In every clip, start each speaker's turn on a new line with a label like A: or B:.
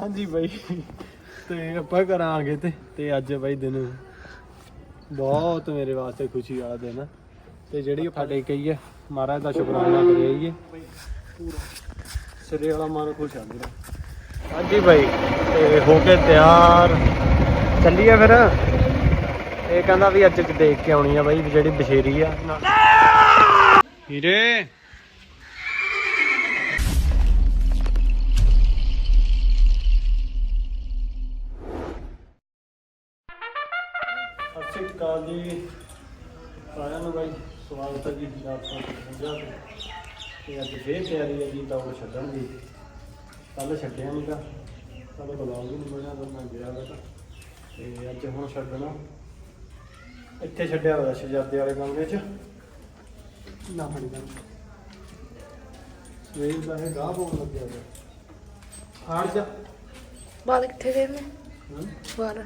A: ਹਾਂਜੀ ਬਾਈ। ਤੇ ਆਪਾਂ ਘਰ ਤੇ ਤੇ ਅੱਜ ਬਾਈ ਦਿਨ ਬਹੁਤ ਮੇਰੇ ਵਾਸਤੇ ਖੁਸ਼ੀ ਵਾਲਾ ਦਿਨ ਆ। ਤੇ ਜਿਹੜੀ ਫਾਟੇ ਕਹੀ ਹੈ ਮਹਾਰਾਜ ਦਾ ਸ਼ੁਕਰਾਨਾ ਕਰਿਆ ਜੀ ਸਿਰੇ ਵਾਲਾ ਮਨ ਖੁਸ਼ ਆ ਮੇਰਾ। ਹਾਂਜੀ ਬਾਈ, ਤੇ ਹੋ ਕੇ ਤਿਆਰ। ਚੱਲੀਏ ਫਿਰ। ਇਹ ਕਹਿੰਦਾ ਵੀ ਅੱਜ ਦੇਖ ਕੇ ਆਉਣੀ ਆ ਬਾਈ ਜਿਹੜੀ ਬਸ਼ੇਰੀ ਆ। ਹੀਰੇ! ਫੇਰ ਤਿਆਰੀ ਹੈ ਜੀ ਦੌੜ ਛੱਡਣ ਦੀ ਕੱਲ ਛੱਡਿਆ ਨਹੀਂ ਤਾਂ ਕੱਲ ਬੁਲਾਉ ਵੀ ਨਹੀਂ ਬਣਿਆ ਤਾਂ ਮੈਂ ਗਿਆ ਬੇਟਾ ਤੇ। ਅੱਜ ਹੁਣ ਛੱਡਣਾ। ਇੱਥੇ ਛੱਡਿਆ ਹੋਇਆ ਸ਼ਹਜ਼ਾਦੇ ਵਾਲੇ ਕਮਰੇ 'ਚ ਨਾ ਫੜੀ ਗੱਲ। ਸਵੇਰ ਦਾ ਇਹ ਗਾਹ ਪਾਉਣ ਲੱਗਿਆ ਹੋਇਆ ਆੜ ਜਾ।
B: ਬਾਲ ਕਿੱਥੇ ਗਏ ਨੇ?
A: ਹਾਂ?
B: ਬਾਲ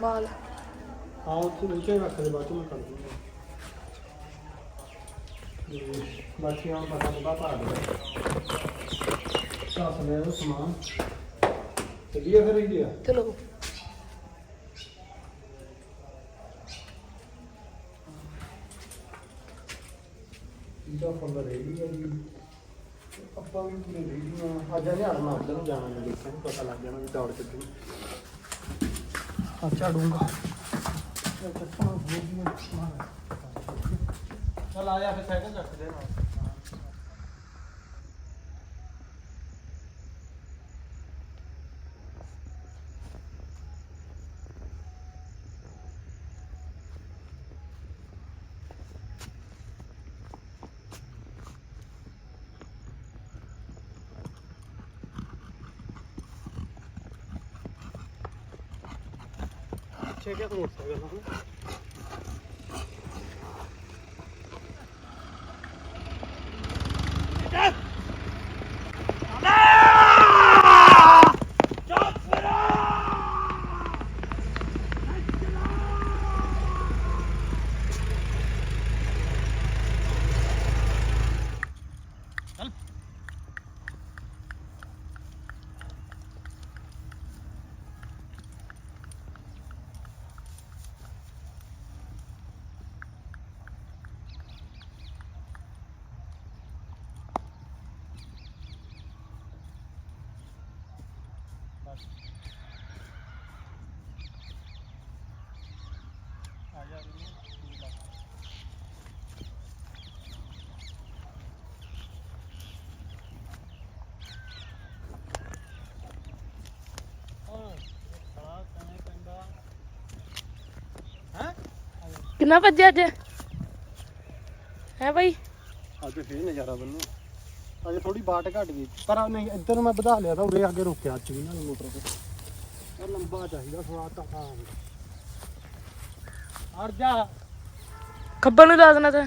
B: ਬਾਲ
A: ਹਾਂ ਉੱਥੇ ਨੀਚੇ ਰੱਖ ਦੇ ਬਾਅਦ ਚ ਮੈਂ ਕਰ ਦੂੰਗਾ। ਤੇ ਬਾਕੀ ਹੁਣ ਪਤਾ ਲੱਗਾ ਪਾ ਦੇ ਸਾਸ ਲੈ ਉਹ ਸਮਾਨ ਚੱਲੀਏ ਫਿਰ ਇਹ ਆ
B: ਚਲੋ
A: ਇਹਦਾ ਫੰਦਾ ਰੇਡੀ ਆ ਜੀ। ਆਪਾਂ ਵੀ ਪੂਰੇ ਆ। ਅੱਜ ਉਧਰ ਨੂੰ ਜਾਣਾ ਮੈਂ ਦੇਖਿਆ ਨੀ, ਪਤਾ ਲੱਗ ਜਾਣਾ ਵੀ ਦੌੜ ਚੱਲਣੀ ਅੱਛਾ ਡੂੰਗਾ ਚਲ ਆ ਜਾ ਫਿਰ ਸਾਈਕਲ ਰੱਖ ਦੇ ਨਾਲ ਛੇ ਕੇ ਮੋਟਰਸਾਈਕਲ ਨੂੰ ਆ ਜਾ
B: ਕਿੰਨਾ ਵੱਜਿਆ ਅੱਜ? ਹੈ ਬਾਈ?
A: ਅੱਜ ਫੇਰ ਨਜ਼ਾਰਾ ਬੰਨੂ ਅੱਜ ਥੋੜੀ ਬਾਟ ਘਟ ਗਈ। ਪਰ ਨਹੀਂ ਇੱਧਰ ਮੈਂ ਵਧਾ ਲਿਆ ਤਾਂ ਉਰੇ ਅੱਗੇ ਰੋਕਿਆ ਅੱਜ ਵੀ ਨਾ ਮੋਟਰ ਤੇ। ਇਹ ਲੰਬਾ ਚਾਹੀਦਾ ਥੋੜਾ ਤਾਂ ਅੜ ਜਾ।
B: ਖੱਬਰ ਨੂੰ ਲਾ ਦੇਣਾ ਤਾਂ।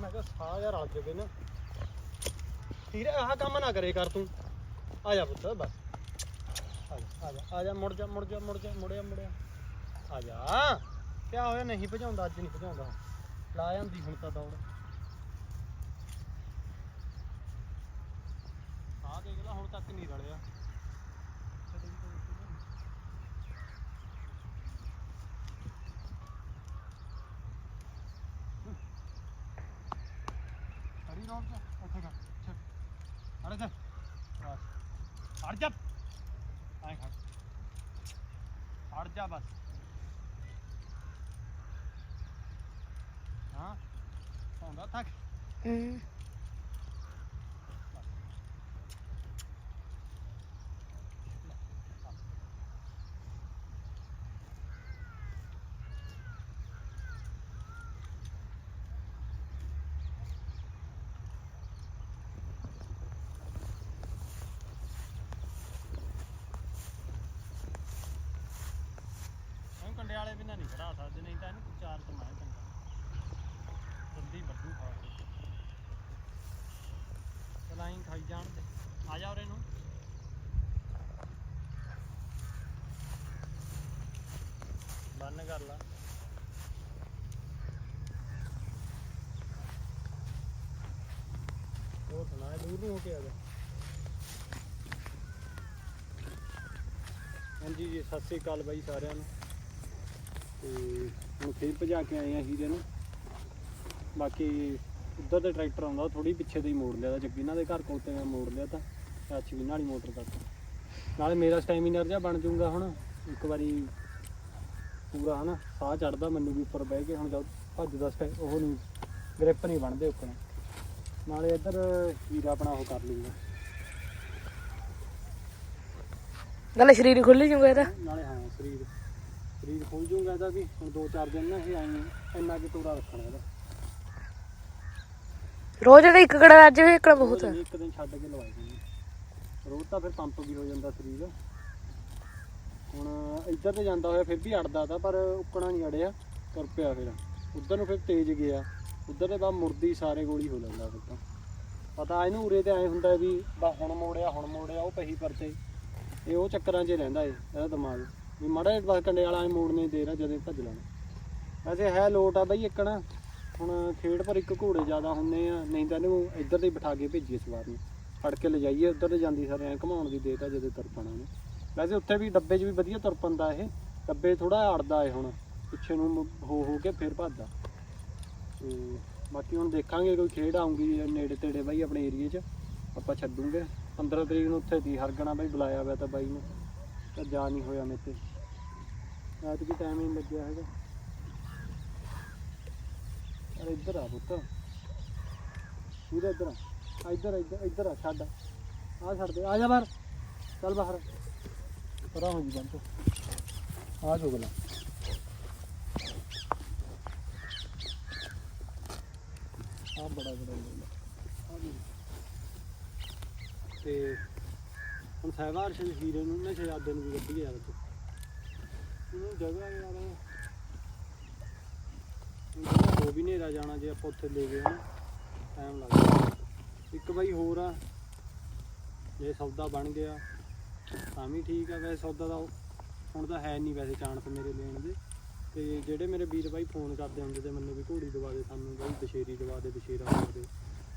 A: ਮੈਂ ਕਿਹਾ ਸਾਹ ਯਾਰ ਰਲ ਜਵੇ ਨਾ। ਠੀਕ ਆਹ ਕੰਮ ਨਾ ਕਰੇ ਕਰ ਤੂੰ। ਆ ਜਾ ਪੁੱਤ ਬਸ। ਆ ਜਾ ਆ ਜਾ ਮੁੜ ਜਾ ਮੁੜ ਜਾ ਮੁੜ ਜਾ ਮੁੜਿਆ ਮੁੜਿਆ। ਆ ਜਾ। ਕਿਆ ਹੋਇਆ? ਨਹੀਂ ਭਜਾਉਂਦਾ, ਅੱਜ ਨਹੀਂ ਭਜਾਉਂਦਾ। ਲਾ ਜਾਂਦੀ ਹੁਣ ਤਾਂ ਦੌੜ। ਆ ਦੇਖ ਲੈ, ਹੁਣ ਤੱਕ ਨਹੀਂ ਰਲਿਆ ਹਰੀ ਰੋਡ ਤੇ ਉੱਥੇ ਕਰ ਚੱਲ ਅਰੇ ਚੱਲ ਬਸ ਅੜ ਜਾ ਆਏ ਖੜ ਅੜ ਜਾ ਬਸ ਹਾਂ ਹੁੰਦਾ ਥੱਕ
B: ਹੂੰ
A: ਇਹਨੂੰ ਕੰਡੇ ਵਾਲੇ ਬਿਨਾਂ ਨਹੀਂ ਖੜਾ ਸਕਦੇ ਨਹੀਂ ਤਾਂ ਇਹਨੂੰ ਚਾਰ ਕਮਾਏ ਕੰਡਾ ਜਲਦੀ ਵੱਡੂ ਖਾ ਕੇ ਚਲਾਈ ਖਾਈ ਜਾਣ ਦੇ ਆ ਜਾ ਉਰੇ ਨੂੰ ਬੰਨ ਕਰ ਲਾ ਉਹ ਹੋ ਕੇ ਆ ਜਾ ਹਾਂਜੀ ਜੀ, ਸਤਿ ਸ੍ਰੀ ਅਕਾਲ ਬਾਈ ਸਾਰਿਆਂ ਨੂੰ। ਤੇ ਹੁਣ ਫੇਰ ਭਜਾ ਕੇ ਆਏ ਆ ਹੀਰੇ ਨੂੰ। ਬਾਕੀ ਉੱਧਰ ਤੇ ਟਰੈਕਟਰ ਆਉਂਦਾ ਥੋੜੀ ਪਿੱਛੇ ਤੇ ਹੀ ਮੋੜ ਲਿਆ ਤਾਂ, ਜੱਗੀ ਇਹਨਾਂ ਦੇ ਘਰ ਕੋਲ ਤੇ ਮੈਂ ਮੋੜ ਲਿਆ ਤਾਂ ਟੱਚ ਨਾਲ ਹੀ ਮੋਟਰ ਤੱਕ। ਨਾਲੇ ਮੇਰਾ ਸਟੈਮੀਨਰ ਜਿਹਾ ਬਣ ਜਾਊਗਾ ਹੁਣ, ਇੱਕ ਵਾਰੀ ਪੂਰਾ ਹਨਾ, ਸਾਹ ਚੜਦਾ ਮੈਨੂੰ ਵੀ ਉੱਪਰ ਬਹਿ ਕੇ, ਹੁਣ ਜਦ ਭੱਜਦਾ ਸਟੈ, ਉਹ ਨਹੀਂ, ਗ੍ਰਿਪ ਨਹੀਂ ਬਣਦੇ ਉੱਪਰ। ਨਾਲੇ ਇੱਧਰ ਹੀਰਾ ਆਪਣਾ ਉਹ ਕਰ ਲੂਗਾ
B: ਨਾਲੇ ਸਰੀਰ ਖੁੱਲ ਜੂਗਾ ਇਹਦਾ।
A: ਨਾਲੇ ਹਾਂ ਸਰੀਰ ਸਰੀਰ ਖੁੱਲ ਜੂਗਾ ਇਹਦਾ ਵੀ। ਹੁਣ ਦੋ ਚਾਰ ਦਿਨ ਨਾ ਇਹ ਆਈ ਇੰਨਾ ਕਿ ਤੋੜਾ ਰੱਖਣਾ ਇਹਦਾ।
B: ਰੋਜ਼ ਜਿਹੜਾ ਇੱਕ ਕੜਾ ਅੱਜ ਵੀ ਇੱਕ ਬਹੁਤ
A: ਨਹੀਂ, ਇੱਕ ਦਿਨ ਛੱਡ ਕੇ ਲਵਾਈ ਦਿੰਦੇ ਰੋਜ਼ ਤਾਂ ਫਿਰ ਪੰਪ ਵੀ ਹੋ ਜਾਂਦਾ ਸਰੀਰ। ਹੁਣ ਇੱਧਰ ਤੇ ਜਾਂਦਾ ਹੋਇਆ ਫਿਰ ਵੀ ਅੜਦਾ ਤਾਂ ਪਰ ਉੱਕਣਾ ਨਹੀਂ ਅੜਿਆ ਤੁਰ ਪਿਆ ਫਿਰ। ਉੱਧਰ ਨੂੰ ਫਿਰ ਤੇਜ਼ ਗਿਆ। ਉੱਧਰ ਦੇ ਬਾਅਦ ਮੁਰਦੀ ਸਾਰੇ ਗੋਲੀ ਹੋ ਜਾਂਦਾ ਫਿਰ ਤਾਂ। ਪਤਾ ਇਹਨੂੰ ਉਰੇ ਤੇ ਐ ਹੁੰਦਾ ਵੀ ਬਾ ਹੁਣ ਮੋੜਿਆ ਹੁਣ ਮੋੜਿਆ, ਉਹ ਪਹੀ ਪਰਤੇ ਇਹ ਉਹ ਚੱਕਰਾਂ 'ਚ ਹੀ ਰਹਿੰਦਾ ਏ ਇਹਦਾ ਦਿਮਾਗ। ਵੀ ਮਾੜਾ ਜਿਹਾ ਬਸ ਕੰਡੇ ਵਾਲਾ ਐ ਮੋੜਨੇ ਦੇ ਰਿਹਾ ਜਦੋਂ ਭੱਜ ਲੈਣਾ। ਵੈਸੇ ਹੈ ਲੋਟ ਆ ਬਈ ਇੱਕਣਾ ਹੁਣ ਖੇਡ ਪਰ ਇੱਕ ਘੋੜੇ ਜ਼ਿਆਦਾ ਹੁੰਨੇ ਆ, ਨਹੀਂ ਤਾਂ ਇਹਨੂੰ ਇੱਧਰ ਦੇ ਬਿਠਾ ਕੇ ਭੇਜੀਏ ਸਵਾਰ ਨੂੰ। ਫੜ ਕੇ ਲਿਜਾਈਏ ਉੱਧਰ ਤੇ ਜਾਂਦੀ ਸਾਰੇ ਐ ਘਮਾਉਣ ਦੀ ਦੇਤਾ ਜਦੋਂ ਤੁਰ ਪੈਣਾ ਵੈਸੇ ਉੱਥੇ ਵੀ ਡੱਬੇ 'ਚ ਵੀ ਵਧੀਆ ਤੁਰ ਪੈਂਦਾ ਇਹ। ਡੱਬੇ ਥੋੜਾ ਅੜਦਾ ਏ ਹੁਣ, ਪਿੱਛੇ ਨੂੰ ਮੁ- ਹੋ ਹੋ ਕੇ ਫਿਰ ਭੱਜਦਾ। ਤੇ ਬਾਕੀ ਹੁਣ ਦੇਖਾਂਗੇ ਕੋਈ ਖੇਡ ਆਉਂਗੀ ਨੇੜੇ ਤੇੜੇ ਬਾਈ ਆਪਣੇ ਏਰੀਏ 'ਚ, ਆਪਾਂ ਛੱਡੂਗੇ। 15 ਤਰੀਕ ਨੂੰ ਉੱਥੇ ਦੀ ਹਰਗਣਾ ਬਾਈ ਬੁਲਾਇਆ ਹੋਇਆ ਤਾਂ ਬਾਈ ਨੂੰ, ਤਾਂ ਜਾ ਨਹੀਂ ਹੋਇਆ ਮੇਰੇ ਤੇ। ਐਤਕੀ ਟਾਈਮ ਹੀ ਨਹੀਂ ਲੱਗਿਆ ਹੈਗਾ। ਅਰੇ ਇੱਧਰ ਆ ਪੁੱਤ। ਇਹਦਾ ਇੱਧਰ ਆ? ਇੱਧਰ ਇੱਧਰ ਇੱਧਰ ਆ, ਛੱਡ। ਆ ਛੱਡ ਦੇ, ਆ ਜਾ ਬਾਹਰ। ਚੱਲ ਬਾਹਰ। ਪਰਾਂ ਹੋ ਜੀ ਬੰਦ। ਆ ਜੋ ਗਲਾ। ਆ ਬੜਾ ਬੜਾ ਗਲਾ ਤੇ ਹੁਣ ਸਹਿਬਾਰ ਸਿੰਘ ਹੀਰੇ ਨੂੰ ਨਾ ਸ਼ਹਿਜ਼ਾਦੇ ਨੂੰ ਵੀ ਗੱਡੀ ਯਾਰ ਉਹਨੂੰ ਜਗ੍ਹਾ ਯਾਰ ਹੋ ਵੀ ਨੇਰਾ ਜਾਣਾ ਜੇ ਆਪਾਂ ਉੱਥੇ ਲੈ ਗਏ ਹਾਂ ਟਾਈਮ ਲੱਗਦਾ ਇੱਕ ਬਾਈ ਹੋਰ ਆ। ਜੇ ਸੌਦਾ ਬਣ ਗਿਆ, ਤਾਂ ਵੀ ਠੀਕ ਆ। ਵੈਸੇ ਸੌਦਾ ਦਾ ਹੁਣ ਤਾਂ ਹੈ ਨਹੀਂ ਵੈਸੇ ਚਾਂਸ ਮੇਰੇ ਲੈਣ ਦੇ। ਤੇ ਜਿਹੜੇ ਮੇਰੇ ਵੀਰ ਬਾਈ ਫੋਨ ਕਰਦੇ ਹੁੰਦੇ ਤੇ ਮੈਨੂੰ ਵੀ ਘੋੜੀ ਦਵਾ ਦੇ ਸਾਨੂੰ, ਬਾਈ ਬਸ਼ੇਰੀ ਦਵਾ ਦੇ ਬਸ਼ੇਰਾ ਦਵਾ ਦੇ।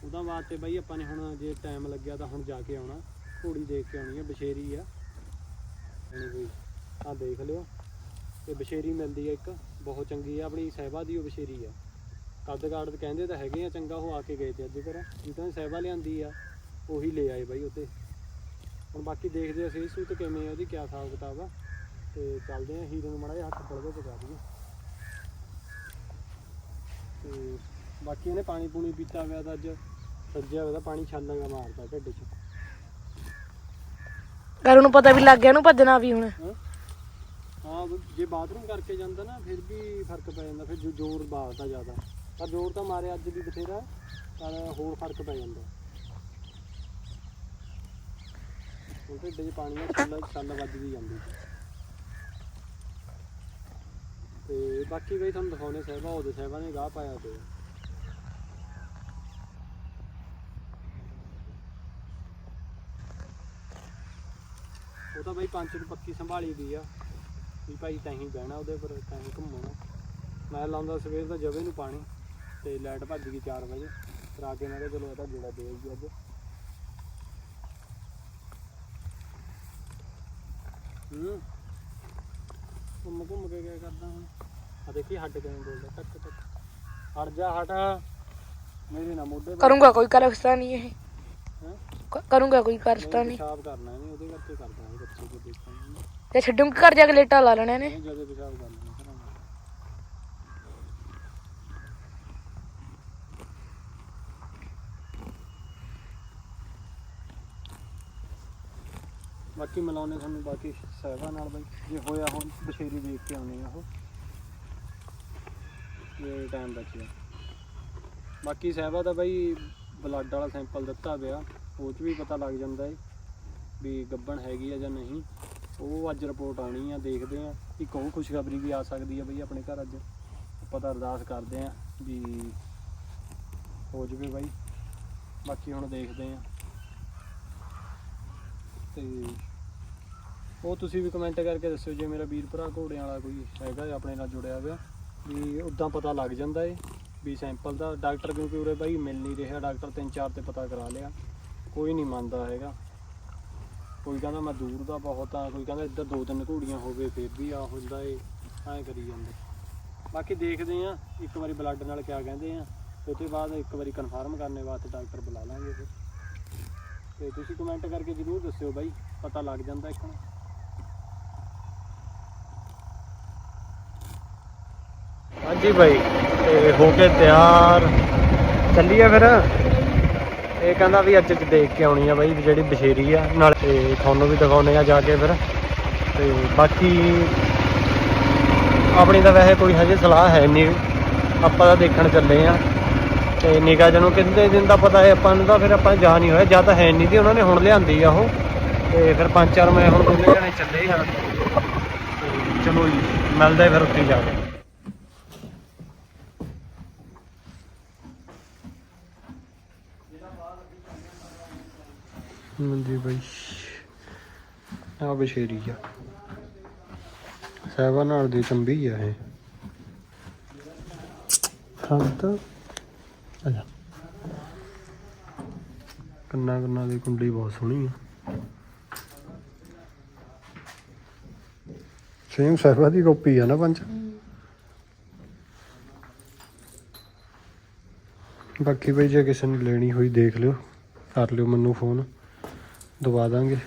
A: ਉਹਦਾ ਵਾਸਤੇ ਬਾਈ ਆਪਾਂ ਨੇ ਹੁਣ ਜੇ ਟਾਈਮ ਲੱਗਿਆ ਤਾਂ ਹੁਣ ਜਾ ਕੇ ਆਉਣਾ, ਘੋੜੀ ਦੇਖ ਕੇ ਆਉਣੀ ਆ ਬਸ਼ੇਰੀ ਆ। ਬਈ ਆ ਦੇਖ ਲਿਓ। ਤੇ ਬਸ਼ੇਰੀ ਮਿਲਦੀ ਆ ਇੱਕ, ਬਹੁਤ ਚੰਗੀ ਆ, ਆਪਣੀ ਸਹਿਬਾ ਦੀ ਉਹ ਬਸ਼ੇਰੀ ਆ। ਕੱਦ ਕਾੜ ਕਹਿੰਦੇ ਤਾਂ ਹੈਗੇ ਆ, ਚੰਗਾ ਉਹ ਆ ਕੇ ਗਏ ਤੇ ਅੱਜ ਘਰ ਜਿੱਦਾਂ ਸਹਿਬਾ ਲਿਆਂਦੀ ਆ, ਉਹੀ ਲੈ ਆਏ ਬਾਈ ਉੱਤੇ ਹੁਣ ਬਾਕੀ ਦੇਖਦੇ ਆ ਸੇਸ ਸੂਤ ਕਿਵੇਂ ਆ ਉਹਦੀ, ਕਿਆ ਹਿਸਾਬ ਕਿਤਾਬ ਆ। ਤੇ ਚੱਲਦੇ ਆ ਹੀਰੇ ਨੂੰ ਮਾੜਾ ਜਿਹਾ ਹੱਥ ਫੜ ਕੇ ਪਕਾ ਦਈਏ। ਤੇ ਬਾਕੀ ਇਹਨੇ ਪਾਣੀ ਪੂਣੀ ਪੀਤਾ ਹੋਇਆ ਤਾਂ ਅੱਜ ਸੱਜਿਆ ਹੋਇਆ ਤਾਂ ਪਾਣੀ ਛਾਲਾਂਗਾ ਮਾਰਦਾ ਢਿੱਡ 'ਚ।
B: ਘਰ ਉਹਨੂੰ ਪਤਾ ਵੀ ਲੱਗ ਗਿਆ ਉਹਨੂੰ ਭੱਜਣਾ ਵੀ ਹੁਣ।
A: ਹੈਂ? ਹਾਂ ਵੀ ਜੇ ਬਾਥਰੂਮ ਕਰਕੇ ਜਾਂਦਾ ਨਾ ਫਿਰ ਵੀ ਫ਼ਰਕ ਪੈ ਜਾਂਦਾ ਫਿਰ ਜੋ ਜ਼ੋਰ ਬਾਲਦਾ ਜ਼ਿਆਦਾ। ਪਰ ਜ਼ੋਰ ਤਾਂ ਮਾਰੇ ਅੱਜ ਵੀ ਬਥੇਰਾ ਪਰ ਹੋਰ ਫ਼ਰਕ ਪੈ ਜਾਂਦਾ। ਹੁਣ ਢਿੱਡ 'ਚ ਪਾਣੀ ਆ ਛੱਲਾ ਛੱਲ ਵੱਜਦੀ ਜਾਂਦੀ। ਤੇ ਬਾਕੀ ਬਈ ਤੁਹਾਨੂੰ ਦਿਖਾਉਣੇ ਸਹਿਬਾ, ਉਹਦੇ ਸਹਿਬਾ ਨੇ ਗਾਹ ਪਾਇਆ ਤੇ। ਉਹ ਤਾਂ ਬਈ ਪੰਜ ਨੂੰ ਪੱਕੀ ਸੰਭਾਲੀ ਦੀ ਆ। ਵੀ ਭਾਈ ਤਾਂ ਹੀ ਬਹਿਣਾ ਉਹਦੇ ਪਰ, ਤੈਂ ਹੀ ਘੁੰਮਣਾ। ਮੈਂ ਲਾਉਂਦਾ ਸਵੇਰ ਦਾ ਜਵੇ ਨੂੰ ਪਾਣੀ ਤੇ ਲਾਈਟ ਭੱਜ ਗਈ 4 ਵਜੇ। ਫਿਰ ਆ ਕੇ ਚਲੋ ਇਹਦਾ ਜੋੜਾ ਦੇ ਆਈਏ ਅੱਜ। ਹੂੰ। ਘੁੰਮ ਘੁੰਮ ਕੇ ਕਿਆ ਕਰਦਾ ਹੁਣ? ਆ ਦੇਖੀ ਹੱਡ ਕਿਵੇਂ ਬੋਲਦਾ ਟੱਕ ਟੱਕ। ਹਟ ਜਾ ਹਟ। ਮੇਰੇ ਨਾ ਮੋਢੇ
B: ਕਰੂੰਗਾ ਕੋਈ ਕਰਸਤਾ ਨਹੀਂ ਇਹ? ਕ- ਕਰੂੰਗਾ ਕੋਈ ਕਰਸਤਾ ਨਹੀਂ
A: ਪਿਸ਼ਾਬ ਕਰਨਾ ਨਹੀਂ ਉਹਦੇ ਕਰਕੇ ਕਰਦਾ ਬੱਚੇ ਕੋ ਦੇਖਾਂਗੇ
B: ਤੇ ਛੱਡੂੰਗਾ ਘਰ ਜਾ ਕੇ ਲੇਟਾ ਲਾ ਲੈਣੇ ਨੇ
A: ਨਹੀਂ ਜਦੋਂ ਪਿਸ਼ਾਬ ਕਰ ਲੈਣਾ ਘਰਾਂ ਦਾ ਬਾਕੀ ਮਿਲਾਉਣੇ ਤੁਹਾਨੂੰ, ਬਾਕੀ ਸਾਹਿਬਾਂ ਨਾਲ ਬਈ, ਜੇ ਹੋਇਆ ਹੁਣ ਬਸ਼ੇਰੀ ਦੇਖ ਕੇ ਆਉਣੇ ਆ ਉਹ। ਇਹ ਟਾਈਮ ਬਚਿਆ। ਬਾਕੀ ਸਹਿਬਾ ਦਾ ਬਾਈ ਬਲੱਡ ਵਾਲਾ ਸੈਂਪਲ ਦਿੱਤਾ ਪਿਆ, ਉਹ 'ਚ ਵੀ ਪਤਾ ਲੱਗ ਜਾਂਦਾ ਏ ਵੀ ਗੱਬਣ ਹੈਗੀ ਆ ਜਾਂ ਨਹੀਂ। ਉਹ ਅੱਜ ਰਿਪੋਰਟ ਆਉਣੀ ਆ, ਦੇਖਦੇ ਆ। ਇੱਕ ਉਹ ਖੁਸ਼ਖਬਰੀ ਵੀ ਆ ਸਕਦੀ ਆ ਬਈ ਆਪਣੇ ਘਰ ਅੱਜ। ਆਪਾਂ ਤਾਂ ਅਰਦਾਸ ਕਰਦੇ ਆ ਵੀ ਹੋ ਜਵੇ ਬਾਈ। ਬਾਕੀ ਹੁਣ ਦੇਖਦੇ ਆ। ਤੇ ਉਹ ਤੁਸੀਂ ਵੀ ਕਮੈਂਟ ਕਰਕੇ ਦੱਸਿਓ ਜੇ ਮੇਰਾ ਵੀਰ ਭਰਾ ਘੋੜਿਆਂ ਵਾਲਾ ਕੋਈ ਹੈਗਾ ਆਪਣੇ ਨਾਲ ਜੁੜਿਆ ਹੋਇਆ, ਵੀ ਉਦਾਂ ਪਤਾ ਲੱਗ ਜਾਂਦਾ ਏ ਵੀ ਸੈਂਪਲ ਦਾ। ਡਾਕਟਰ ਕਿਉਂਕਿ ਉਰੇ ਬਾਈ ਮਿਲ ਨਹੀਂ ਰਿਹਾ, ਡਾਕਟਰ ਤਿੰਨ ਚਾਰ ਤੇ ਪਤਾ ਕਰਾ ਲਿਆ। ਕੋਈ ਨਹੀਂ ਮੰਨਦਾ ਹੈਗਾ। ਕੋਈ ਕਹਿੰਦਾ ਮੈਂ ਦੂਰ ਦਾ ਬਹੁਤ ਆ, ਕੋਈ ਕਹਿੰਦਾ ਇੱਧਰ ਦੋ ਤਿੰਨ ਘੋੜੀਆਂ ਹੋਵੇ ਫਿਰ ਵੀ ਆ ਹੁੰਦਾ ਏ, ਐਂ ਕਰੀ ਜਾਂਦੇ। ਬਾਕੀ ਦੇਖਦੇ ਆ, ਇੱਕ ਵਾਰੀ ਬਲੱਡ ਨਾਲ ਕਿਆ ਕਹਿੰਦੇ ਆ ਉਹ ਤੋਂ ਬਾਅਦ ਇੱਕ ਵਾਰੀ ਕਨਫਰਮ ਕਰਨੇ ਵਾਸਤੇ ਡਾਕਟਰ ਬੁਲਾ ਲਾਂਗੇ ਫਿਰ। ਤੇ ਤੁਸੀਂ ਕਮੈਂਟ ਕਰਕੇ ਜ਼ਰੂਰ ਦੱਸਿਓ ਬਾਈ, ਪਤਾ ਲੱਗ ਜਾਂਦਾ ਇੱਕ ਨੂੰ ਹਾਂਜੀ ਬਾਈ, ਤੇ ਹੋ ਕੇ ਤਿਆਰ ਚੱਲੀਏ ਫਿਰ। ਇਹ ਕਹਿੰਦਾ ਵੀ ਅੱਜ ਦੇਖ ਕੇ ਆਉਣੀ ਆ ਬਾਈ ਜਿਹੜੀ ਬਸ਼ੇਰੀ ਆ, ਨਾਲ ਤੇ ਤੁਹਾਨੂੰ ਵੀ ਦਿਖਾਉਨੇ ਆ ਜਾ ਕੇ ਫਿਰ। ਤੇ ਬਾਕੀ ਆਪਣੀ ਤਾਂ ਵੈਸੇ ਕੋਈ ਹਜੇ ਸਲਾਹ ਹੈ ਨਹੀਂ। ਆਪਾਂ ਤਾਂ ਦੇਖਣ ਚੱਲੇ ਆ। ਤੇ ਨਿਗਾਹ ਜਨੂੰ ਕਿੰਨੇ ਦਿਨ ਦਾ ਪਤਾ ਹੈ, ਆਪਾਂ ਨੂੰ ਤਾਂ ਫਿਰ ਆਪਾਂ ਜਾ ਨਹੀਂ ਹੋਇਆ, ਜਾਂ ਤਾਂ ਹੈ ਨਹੀਂ ਦੀ ਉਹਨਾਂ ਨੇ ਹੁਣ ਲਿਆਂਦੀ ਆ ਉਹ। ਤੇ ਫਿਰ ਪੰਜ ਚਾਰ ਮੈਂ ਹੁਣ ਦੋਨੇ ਜਣੇ ਚੱਲੇ ਹਾਂ ਚਲੋ ਜੀ, ਮਿਲਦੇ ਫਿਰ ਉੱਥੇ ਜਾ ਕੇ। ਹਾਂਜੀ ਬਾਈ। ਆ ਬਸ਼ੇਰੀ ਆ। ਸਹਿਬਾ ਨਾਲ ਦੀ ਚੰਬੀ ਆ ਇਹ। ਖੰਤ। ਆਜਾ। ਕੰਨਾ ਕੰਨਾ ਦੀ ਕੁੰਡੀ ਬਹੁਤ ਸੋਹਣੀ ਆ। ਸੇਮ ਸਹਿਬਾ ਦੀ ਕਾਪੀ ਆ ਨਾ ਪੰਜ। ਬਾਕੀ ਬਈ ਜੇ ਕਿਸੇ ਨੇ ਲੈਣੀ ਹੋਈ ਦੇਖ ਲਿਓ ਕਰ ਲਿਓ ਮੈਨੂੰ ਫੋਨ ਦਵਾ ਦਾਂਗੇ।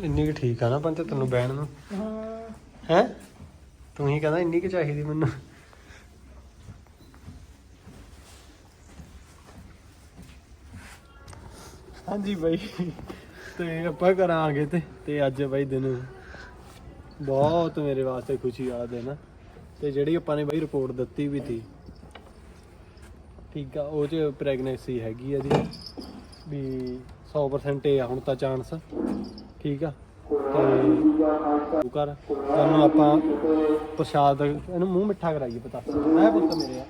A: ਇੰਨੀ ਕੁ ਠੀਕ ਆ ਨਾ ਪੰਜ ਤੈਨੂੰ ਬੈਣ ਨੂੰ?
B: ਹਾਂ।
A: ਹੈ? ਤੂੰ ਹੀ ਕਹਿੰਦਾ ਇੰਨੀ ਕੁ ਚਾਹੀਦੀ ਮੈਨੂੰ। ਹਾਂਜੀ ਬਾਈ। ਤੇ ਆਪਾਂ ਕਰਾਂਗੇ ਤੇ ਤੇ ਅੱਜ ਬਾਈ ਦਿਨ ਬਹੁਤ ਮੇਰੇ ਵਾਸਤੇ ਖੁਸ਼ੀ ਵਾਲਾ ਦਿਨ ਆ। ਤੇ ਜਿਹੜੀ ਆਪਾਂ ਨੇ ਬਾਈ ਰਿਪੋਰਟ ਦਿੱਤੀ ਵੀ ਸੀ, ਠੀਕ ਆ, ਉਹ ਚ ਪ੍ਰੈਗਨੈਂਸੀ ਹੈਗੀ ਆ ਜੀ। ਵੀ 100% ਇਹ ਆ, ਹੁਣ ਤਾਂ ਚਾਂਸ ਠੀਕ ਆ। ਤੇ ਕਰ ਤੁਹਾਨੂੰ ਆਪਾਂ ਪ੍ਰਸ਼ਾਦ, ਇਹਨੂੰ ਮੂੰਹ ਮਿੱਠਾ ਕਰਾਈਏ ਪਤਾ ਮੈਂ ਪੁੱਤ ਮੇਰੇ ਆ।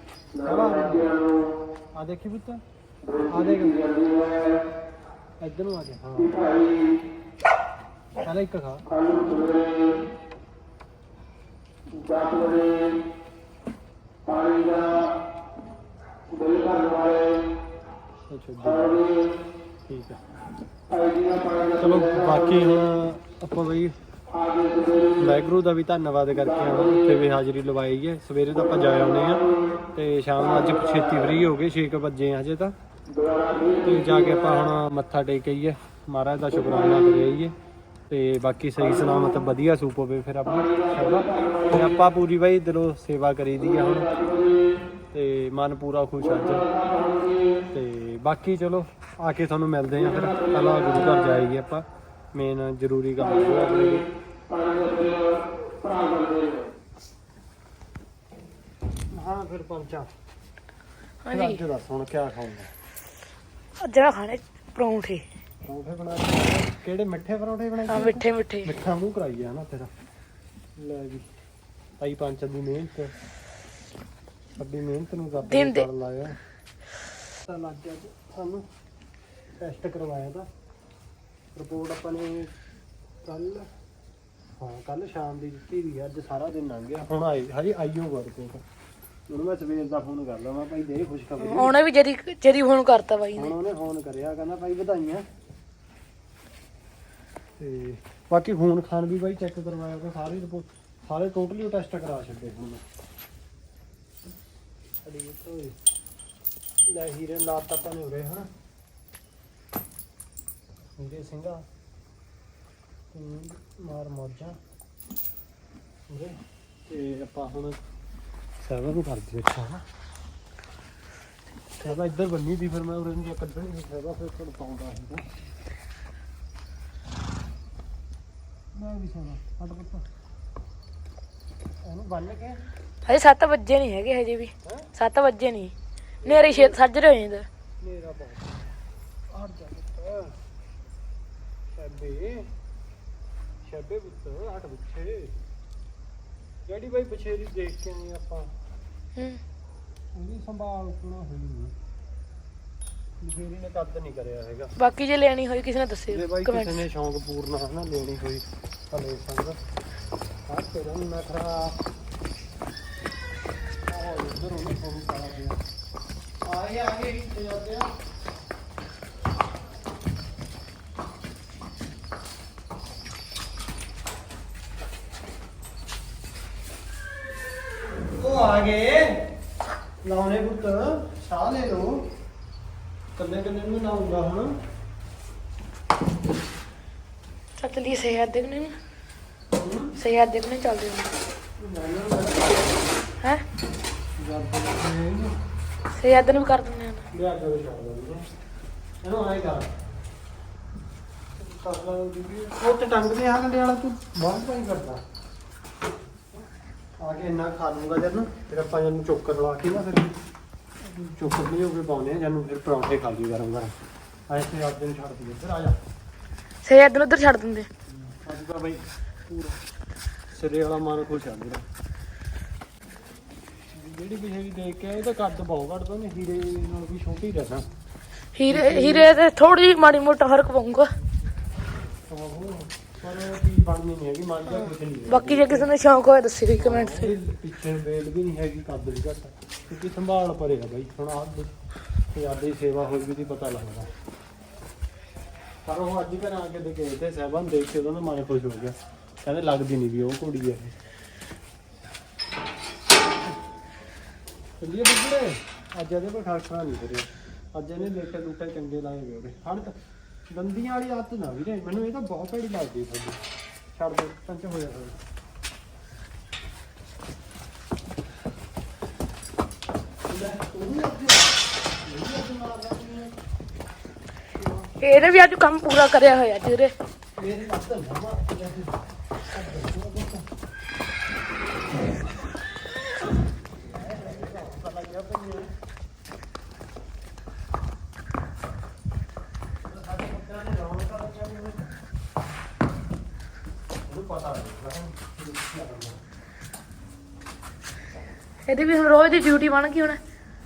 A: ਆ ਦੇਖੀ ਪੁੱਤ। ਆ ਦੇਖ। ਇੱਧਰ ਨੂੰ ਆ ਗਿਆ। ਹਾਂ ਪਹਿਲਾਂ ਇੱਕ ਖਾ। ਅੱਛਾ ਜੀ। ਠੀਕ ਹੈ ਚਲੋ, ਬਾਕੀ ਹੁਣ ਆਪਾਂ ਬਈ ਵਾਹਿਗੁਰੂ ਦਾ ਵੀ ਧੰਨਵਾਦ ਕਰਕੇ ਆਵਾਂ ਉੱਥੇ ਵੀ ਹਾਜ਼ਰੀ ਲਵਾਈ ਹੈ। ਸਵੇਰੇ ਤਾਂ ਆਪਾਂ ਜਾ ਆਉਨੇ ਆ ਤੇ ਸ਼ਾਮ ਨੂੰ ਅੱਜ ਛੇਤੀ ਫ੍ਰੀ ਹੋ ਗਏ 6 ਵਜੇ ਆ ਹਜੇ ਤਾਂ। ਤੇ ਜਾ ਕੇ ਆਪਾਂ ਹੁਣ ਮੱਥਾ ਟੇਕ ਆਈਏ। ਮਹਾਰਾਜ ਦਾ ਸ਼ੁਕਰਾਨਾ ਕਰੇ ਆਈਏ। ਤੇ ਬਾਕੀ ਸਹੀ ਸਲਾਮਤ ਵਧੀਆ ਸੂਪ ਹੋਵੇ ਫਿਰ ਸ਼ਰਦਾ ਤੇ ਆਪਾਂ ਪੂਰੀ ਬਾਈ ਦਿਲੋਂ ਸੇਵਾ ਕਰੀਦੀ ਆ ਹੁਣ। ਤੇ ਮਨ ਪੂਰਾ ਖੁਸ਼ ਅੱਜ। ਤੇ ਬਾਕੀ ਚਲੋ ਆ ਕੇ ਤੁਹਾਨੂੰ ਮਿਲਦੇ ਆ ਫਿਰ। ਪਹਿਲਾਂ ਗੁਰੂ ਘਰ ਜਾਈਏ ਆਪਾਂ। ਮੇਨ ਜ਼ਰੂਰੀ ਕੰਮ ਹੈ ਆਪਣੇ ਲਈ। ਹਾਂ ਫਿਰ ਪਹੁੰਚਾ।
B: ਹਾਂਜੀ।
A: ਦੱਸ ਹੁਣ ਕੀ ਖਾਊਂਗਾ।
B: ਅੱਜ ਨਾ ਖਾਣੇ ਪਰੌਂਠੇ।
A: ਪਰੌਂਠੇ ਬਣਾ ਕੇ ਕਿਹੜੇ ਮਿੱਠੇ ਪਰੌਂਠੇ ਬਣਾਏ
B: ਆ
A: ਸੀ?
B: ਮਿੱਠੇ ਮਿੱਠੇ।
A: ਮਿੱਠਾ ਮੂੰਹ ਕਰਾਈ ਆ ਨਾ ਤੇਰਾ। ਲੈ ਵੀ। ਤਾਈ ਪੰਚ ਦੀ ਮਿਹਨਤ। ਸਾਡੀ ਮਿਹਨਤ ਨੂੰ ਰੱਬ
B: ਦਿਨ
A: ਨੇ
B: ਦੇ-
A: ਕਰ ਲਾਇਆ। ਤਾਂ ਲੱਗ ਗਿਆ ਜੀ ਸਾਨੂੰ ਟੈਸਟ ਕਰਵਾਇਆ ਤਾਂ। ਰਿਪੋਰਟ ਆਪਾਂ ਨੇ ਕੱਲ ਹਾਂ ਕੱਲ ਸ਼ਾਮ ਦੀ ਦਿੱਤੀ ਵੀ ਅੱਜ ਸਾਰਾ ਦਿਨ ਲੰਘ ਗਿਆ। ਹੁਣ ਆਈ ਹਜੇ ਆਈ ਹੋਗਾ ਰਿਪੋਰਟ ਉਹਨੂੰ ਮੈਂ ਸਵੇਰ ਦਾ ਫੋਨ ਕਰ ਲਵਾਂ ਭਾਈ ਦੇ ਖੁਸ਼ਖਬਰੀ।
B: ਉਹਨੇ ਵੀ ਜਦੀ ਜਦੀ ਫੋਨ ਕਰਤਾ ਬਾਈ
A: ਹੁਣ
B: ਨੇ
A: ਉਹਨੇ ਫੋਨ ਕਰਿਆ ਕਹਿੰਦਾ ਭਾਈ ਵਧਾਈਆਂ। ਤੇ ਬਾਕੀ ਖੂਨ ਖਾਨ ਵੀ ਬਾਈ ਚੈੱਕ ਕਰਵਾਇਆ ਉਹ ਸਾਰੀ ਰਿਪੋਰਟ ਸਾਰੇ ਟੋਟਲੀ ਟੈਸਟ ਕਰਾ ਛੱਡੇ ਹੁਣ। ਮੈਂ ਅੜੀ ਤੋਏ ਲੈ ਹੀਰੇ ਲਾਤਾ ਆਪਾਂ ਨੇ ਉਰੇ ਹਾਂ ਹੀਰੇ ਸਿੰਘਾ ਤੂੰ ਮਾਰ ਮੌਜਾਂ। ਉਰੇ। ਤੇ ਆਪਾਂ ਹੁਣ ਸਰਵਰ ਨੂੰ ਕਰ ਦਈਏ ਅੱਛਾ। ਸਹਿਬਾ ਇੱਧਰ ਬੰਨੀ ਦੀ ਫਿਰ ਮੈਂ ਉਰੇ ਨੂੰ ਕੱਢਣੀ ਸੀ ਸਹਿਬਾ ਫਿਰ ਤੁਹਾਨੂੰ ਪਾਉਂਦਾ ਸੀਗਾ ਮੈਂ ਵੀ ਸੋਣਾ ਹਟ ਪੁੱਤ। ਇਹਨੂੰ ਬੰਨ ਕੇ।
B: ਹਜੇ 7 ਵਜੇ ਨਹੀਂ ਹੈਗੇ ਹਜੇ ਵੀ।
A: ਹੈਂ?
B: 7 ਵਜੇ ਨਹੀਂ। ਨੇਰੇ ਛੇ ਸੱਜ ਰਹੇ ਹੋ ਜਾਂਦਾ
A: ਮੇਰਾ ਬਹੁਤ। ਹਟ ਜਾ ਪੁੱਤ। ਸ਼ਬੇ। ਸ਼ਬੇ ਪੁੱਤ ਹਟ ਪਿੱਛੇ। ਜਿਹੜੀ ਬਾਈ ਬਛੇਰੀ ਦੇਖ ਕੇ ਆਏ ਆਪਾਂ।
B: ਹੂੰ।
A: ਉਹਦੀ ਸੰਭਾਲ ਕੋਣਾ ਹੋਈ ਨਹੀਂ ਜਫੇਰੀ ਨੇ ਕੱਦ ਨਹੀਂ ਕਰਿਆ ਹੈਗਾ।
B: ਬਾਕੀ ਜੇ ਲੈਣੀ ਹੋਈ ਕਿਸੇ ਨੇ
A: ਜੇ
B: ਦੱਸਿਓ
A: ਬਾਈ
B: ਕਮੈਂਟ
A: ਕਿਸੇ ਨੇ ਸ਼ੌਂਕ ਪੂਰਨਾ ਹੈ ਨਾ ਲੈਣੀ ਹੋਈ ਤਾਂ ਲੈ ਸਕਦਾ ਆ ਤੇਰਾ ਨੀ ਮੈਂ ਖਰਾ ਆਹ ਉਧਰ ਉਹਨੇ ਫੋਨ ਕਰਾ ਦਿਆ ਆਏ ਆਗੇ ਇੱਥੇ ਜਾਂਦੇ ਆ ਉਹ ਆ ਗਏ। ਲਾਉਣੇ ਪੁੱਤ ਸਾਹ ਲੈ ਲੋ ਕੱਲੇ ਕੱਲੇ ਨੂੰ ਲਾਉਂਗਾ ਹੁਣ
B: ਚੱਲ ਲਈ ਸਿਹਤ ਦੇਖਣੇ ਨੂੰ। ਸਿਹਤ ਦੇਖਣੇ ਚੱਲਦੇ ਹਾਂ। ਹੈ? ਸਿਹਤ ਨੂੰ ਵੀ ਕਰ ਦਿੰਦੇ ਹਾਂ।
A: ਲਿਆ ਕੇ ਛੱਡ ਦਿੰਦੇ। ਇਹਨੂੰ ਆਏ ਕਰ। ਤਸਲਾ ਦੀ ਉਹ ਤੇ ਟੰਗ ਦੇ ਆ ਗੰਡੇ ਵਾਲਾ ਤੂੰ ਬਾਹਰ ਪਾਈ ਕਰਦਾ ਇੰਨਾ ਖਾ ਲੂੰਗਾ ਜਦ ਨਾ ਫਿਰ ਆਪਾਂ ਇਹਨੂੰ ਚੋਕਰ ਲਾ ਕੇ ਨਾ ਫਿਰ ਚੋਕਰ ਨਹੀਂ ਹੋ ਕੇ ਪਾਉਨੇ ਆ ਜਾਨੂੰ ਫਿਰ ਪਰੌਂਠੇ ਖਾ ਲਈ ਗਰਮ ਗਰਮ। ਆਏ ਤੇ ਆਪ ਦਿਨ ਛੱਡ ਦਈਏ ਫਿਰ ਆ ਜਾ।
B: ਸਿਹਤ ਨੂੰ ਉਧਰ ਛੱਡ ਦਿੰਦੇ।
A: ਅੱਜ ਦਾ ਬਈ ਪੂਰਾ ਸਿਰੇ ਵਾਲਾ ਮਨ ਖੁਸ਼ ਆ ਮੇਰਾ ਜਿਹੜੀ ਦੀ ਦੇਖ ਕੇ ਇਹ ਤਾਂ ਕੱਦ ਬਹੁਤ ਘੱਟਦਾ ਨੇ ਹੀਰੇ ਨਾਲ ਵੀ ਛੋਟੀ ਰਹਿਣਾ
B: ਹੀਰੇ ਹੀਰੇ ਤੇ ਥੋੜੀ ਮਾੜੀ ਮੋਟਾ ਫ਼ਰਕ ਪਊਗਾ।
A: ਆਹੋ। ਪਰ ਉਹ ਚੀਜ਼ ਬਣਨੀ ਨਹੀਂ ਹੈਗੀ ਮਨ ਦਾ ਕੁਝ ਨਹੀਂ
B: ਬਾਕੀ ਜੇ ਕਿਸੇ ਨੂੰ ਸ਼ੌਂਕ ਹੋਇਆ ਦੱਸਿਓ ਕਮੈਂਟ
A: ਇਹਦੇ ਪਿੱਛੇ ਬੇਲ ਵੀ ਨਹੀਂ ਹੈਗੀ ਕੱਦ ਵੀ ਘੱਟ ਕਿਉਂਕਿ ਸੰਭਾਲ ਪਰੇ ਆ ਬਾਈ ਹੁਣ ਆਹ ਪੰਜਾਬ ਦੀ ਸੇਵਾ ਹੋਈ ਵੀ ਦੀ ਪਤਾ ਲੱਗਦਾ। ਪਰ ਉਹ ਅੱਜ ਘਰ ਆ ਕੇ ਦੇ ਤੇ ਸਹਿਬਾਨ ਦੇਖ ਕੇ ਉਹਨਾਂ ਦਾ ਮਨ ਖੁਸ਼ ਹੋ ਗਿਆ। ਕਹਿੰਦੇ ਲੱਗਦੀ ਨਹੀਂ ਵੀ ਉਹ ਕੁੜੀ ਹੈ। ਚੱਲੀਏ ਬੁੱਢੜੇ ਅੱਜ ਇਹਦੇ ਕੋਲ ਖਾਖਣਾ ਨਹੀਂ ਕਰਿਆ। ਅੱਜ ਇਹਨੇ ਲੇਟੇ ਲੂਟੇ ਚੰਗੇ ਲਾਏ ਹੋਏ ਉਹਦੇ। ਹਣ ਦੰਦੀਆਂ ਵਾਲੀ ਆਦਤ ਨਾ ਵੀਰੇ ਮੈਨੂੰ ਇਹ ਤਾਂ ਬਹੁਤ ਭੈੜੀ ਲੱਗਦੀ ਤੁਹਾਡੀ। ਛੱਡ ਦੇ ਪੰਚ ਹੋ ਜਾ
B: ਇਹਨੇ ਵੀ ਅੱਜ ਕੰਮ ਪੂਰਾ ਕਰਿਆ ਹੋਇਆ ਵੀਰੇ
A: ਮੇਰੇ ਲੱਤ ਨਾ ਮਾਰ
B: ਇਹਦੀ ਵੀ ਹੁਣ ਰੋਜ਼ ਦੀ ਡਿਊਟੀ ਬਣ ਗਈ ਹੁਣ।